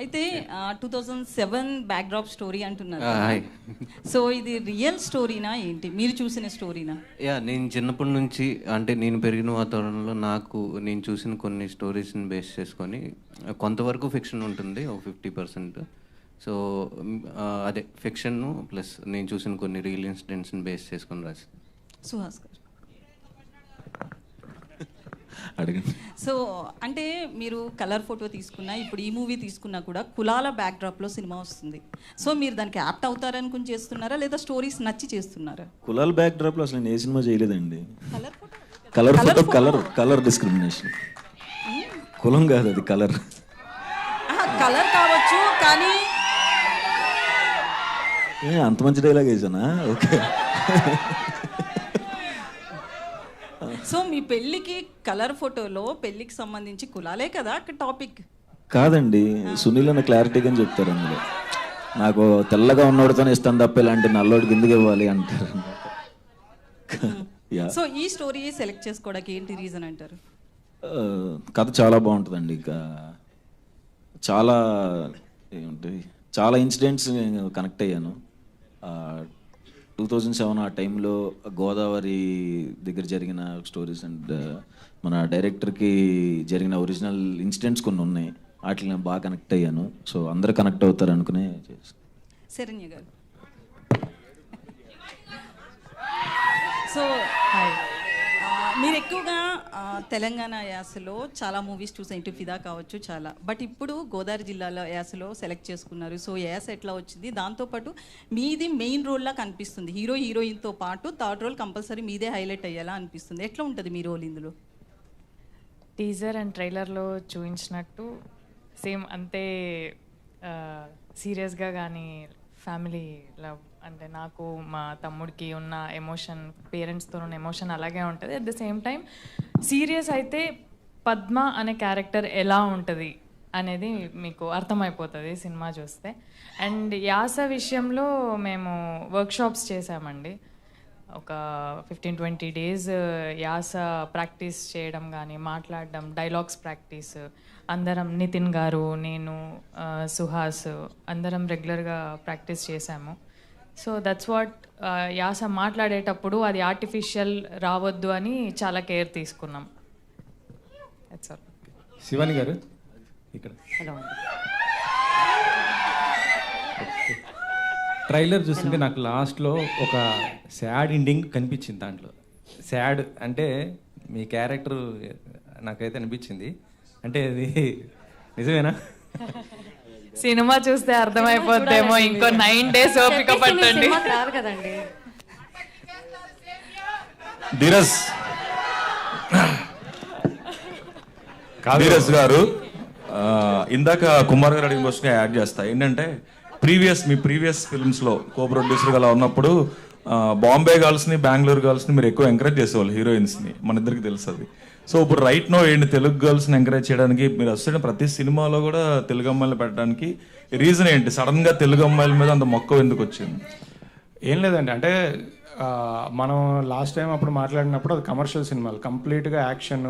అయితే two thousand seven backdrop story అంటున్నారు so ఇది రియల్ స్టోరీనా ఏంటి? మీరు చూసిన స్టోరీనా యా నేను చిన్నప్పటి నుంచి అంటే నేను పెరిగిన వాతావరణంలో నాకు నేను చూసిన కొన్ని స్టోరీస్ని బేస్ చేసుకొని కొంతవరకు ఫిక్షన్ ఉంటుంది ఒక ఫిఫ్టీ పర్సెంట్ సో అదే ఫిక్షన్ ప్లస్ నేను చూసిన కొన్ని రియల్ ఇన్సిడెంట్స్ని బేస్ చేసుకొని రాసి సుహాస్ గారు. అడగండి. సో అంటే మీరు కలర్ ఫోటో తీసుకున్నా ఇప్పుడు ఈ మూవీ తీసుకున్నా కూడా కులాల బ్యాక్డ్రాప్లో సినిమా వస్తుంది. సో మీరు దానికి యాప్ట్ అవుతారనుకుని చేస్తున్నారా? లేదా స్టోరీస్ నచ్చి చేస్తున్నారా? కులాల బ్యాక్ డ్రాప్లో అసలు నేను ఏ సినిమా చేయలేదండి. Colour Photo Colour Photo colour colour discrimination కులం కాదు అది కలర్ కలర్ కావచ్చు కానీ అంత మంచి డైలాగ్ వేసానా? ఓకే. సో మీ పెళ్ళికి కలర్ ఫోటోలో పెళ్ళికి సంబంధించి కులాలే కదా అక్కడ టాపిక్? కాదండి సునీల్ అన్న క్లారిటీగా చెప్తారు అందులో. నాకు తెల్లగా ఉన్నోడితోనే ఇష్టం తప్ప ఇలాంటి నల్లోడికి ఎందుకు ఇవ్వాలి అంటారు. యా. సో ఈ స్టోరీ సెలెక్ట్ చేసుకోవడానికి ఏంటి రీజన్ అంటారు? కథ చాలా బాగుంటుందండి ఇంకా. చాలా ఏమిటి చాలా ఇన్సిడెంట్స్ నేను కనెక్ట్ అయ్యాను. టూ థౌజండ్ సెవెన్ ఆ టైంలో గోదావరి దగ్గర జరిగిన స్టోరీస్ అండ్ మన డైరెక్టర్కి జరిగిన ఒరిజినల్ ఇన్సిడెంట్స్ కొన్ని ఉన్నాయి. వాటికి నేను బాగా కనెక్ట్ అయ్యాను. సో అందరూ కనెక్ట్ అవుతారు అనుకునే చేశాను శరణ్య గారు. సో హాయ్ మీరు ఎక్కువగా తెలంగాణ యాసలో చాలా మూవీస్ చూసాం ఇటు ఫిదా కావచ్చు చాలా. బట్ ఇప్పుడు గోదావరి జిల్లాలో యాసలో సెలెక్ట్ చేసుకున్నారు. సో యాస ఎట్లా వచ్చింది? దాంతోపాటు మీది మెయిన్ రోల్లా కనిపిస్తుంది. హీరో హీరోయిన్తో పాటు థర్డ్ రోల్ కంపల్సరీ మీదే హైలైట్ అయ్యేలా అనిపిస్తుంది. ఎట్లా ఉంటుంది మీ రోల్ ఇందులో? టీజర్ అండ్ ట్రైలర్లో చూపించినట్టు సేమ్ అంతే సీరియస్గా కానీ ఫ్యామిలీ లవ్ అంటే నాకు మా తమ్ముడికి ఉన్న ఎమోషన్ పేరెంట్స్తో ఉన్న ఎమోషన్ అలాగే ఉంటుంది. At the same time serious అయితే పద్మ అనే క్యారెక్టర్ ఎలా ఉంటుంది అనేది మీకు అర్థమైపోతుంది సినిమా చూస్తే. అండ్ యాస విషయంలో మేము వర్క్షాప్స్ చేసామండి ఒక ఫిఫ్టీన్ ట్వంటీ డేస్ యాస ప్రాక్టీస్ చేయడం కానీ మాట్లాడడం డైలాగ్స్ ప్రాక్టీస్ అందరం నితిన్ గారు నేను సుహాస్ అందరం రెగ్యులర్గా ప్రాక్టీస్ చేశాము. సో దట్స్ వాట్ యాస మాట్లాడేటప్పుడు అది ఆర్టిఫిషియల్ రావద్దు అని చాలా కేర్ తీసుకున్నాం. శివాని గారు ఇక్కడ. ట్రైలర్ చూస్తుంటే నాకు లాస్ట్లో ఒక సాడ్ ఎండింగ్ కనిపించింది దాంట్లో. సాడ్ అంటే మీ క్యారెక్టర్ నాకైతే అనిపించింది. అంటే అది నిజమేనా? సినిమా చూస్తే అర్థమైపోద్దేమో ఇంకో నైన్ డేస్ ఓపిక పట్టండి. కదండి. ధీరజ్. గారు ఆ, ఇందాక కుమార్ గారు అడిగిన క్వశ్చన్ యాడ్ చేస్తా. ఏంటంటే ప్రీవియస్ మీ ప్రీవియస్ ఫిల్మ్స్లో కో ప్రొడ్యూసర్ అలా ఉన్నప్పుడు బాంబే గర్ల్స్ని బెంగళూరు గర్ల్స్ని మీరు ఎక్కువ ఎంకరేజ్ చేసేవాళ్ళు హీరోయిన్స్ని. మన ఇద్దరికి తెలుసు అది. సో ఇప్పుడు రైట్ నో ఏంటి తెలుగు గర్ల్స్ని ఎంకరేజ్ చేయడానికి? మీరు వస్తున్న ప్రతి సినిమాలో కూడా తెలుగు అమ్మాయిలు పెట్టడానికి రీజన్ ఏంటి? సడన్గా తెలుగు అమ్మాయిల మీద అంత మొక్క ఎందుకు వచ్చింది? ఏం లేదండి. అంటే మనం లాస్ట్ టైం అప్పుడు మాట్లాడినప్పుడు అది కమర్షియల్ సినిమాలు. కంప్లీట్గా యాక్షన్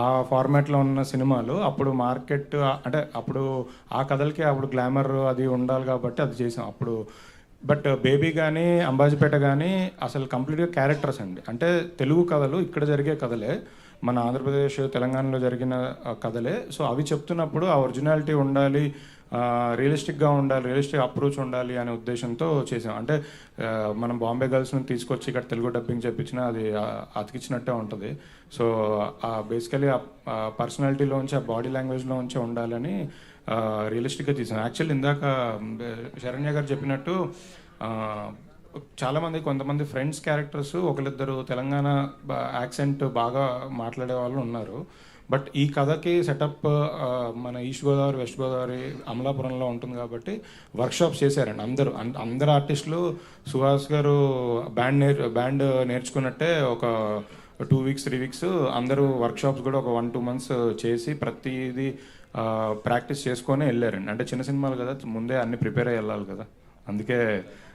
ఆ ఫార్మాట్లో ఉన్న సినిమాలు అప్పుడు మార్కెట్ అంటే అప్పుడు ఆ కథలకి అప్పుడు గ్లామర్ అది ఉండాలి కాబట్టి అది చేసాం అప్పుడు. బట్ బేబీ కానీ అంబాజీపేట కానీ అసలు కంప్లీట్గా క్యారెక్టర్స్ అండి. అంటే తెలుగు కథలు ఇక్కడ జరిగే కథలే. మన ఆంధ్రప్రదేశ్ తెలంగాణలో జరిగిన కథలే. సో అవి చెప్తున్నప్పుడు ఆ ఒరిజినాలిటీ ఉండాలి రియలిస్టిక్గా ఉండాలి రియలిస్టిక్ అప్రోచ్ ఉండాలి అనే ఉద్దేశంతో చేసాం. అంటే మనం బాంబే గర్ల్స్ని తీసుకొచ్చి ఇక్కడ తెలుగు డబ్బింగ్ చెప్పించినా అది అతికిచ్చినట్టే ఉంటుంది. సో ఆ బేసికలీ ఆ పర్సనాలిటీలోంచి ఆ బాడీ లాంగ్వేజ్లోంచి ఉండాలని రియలిస్టిక్గా తీసాం. యాక్చువల్లీ ఇందాక శరణ్య గారు చెప్పినట్టు చాలామంది కొంతమంది ఫ్రెండ్స్ క్యారెక్టర్స్ ఒకరిద్దరు తెలంగాణ యాక్సెంట్ బాగా మాట్లాడే వాళ్ళు ఉన్నారు. బట్ ఈ కథకి సెటప్ మన ఈస్ట్ గోదావరి వెస్ట్ గోదావరి అమలాపురంలో ఉంటుంది కాబట్టి వర్క్షాప్స్ చేశారండి అందరూ. అందరు ఆర్టిస్టులు సుహాస్ గారు బ్యాండ్ నేర్ బ్యాండ్ నేర్చుకున్నట్టే ఒక టూ వీక్స్ త్రీ వీక్స్ అందరూ వర్క్షాప్స్ కూడా ఒక వన్ టూ మంత్స్ చేసి ప్రతిదీ ప్రాక్టీస్ చేసుకొని వెళ్ళారండి. అంటే చిన్న సినిమాలు కదా ముందే అన్ని ప్రిపేర్ అయ్యి వెళ్ళాలి కదా. అందుకే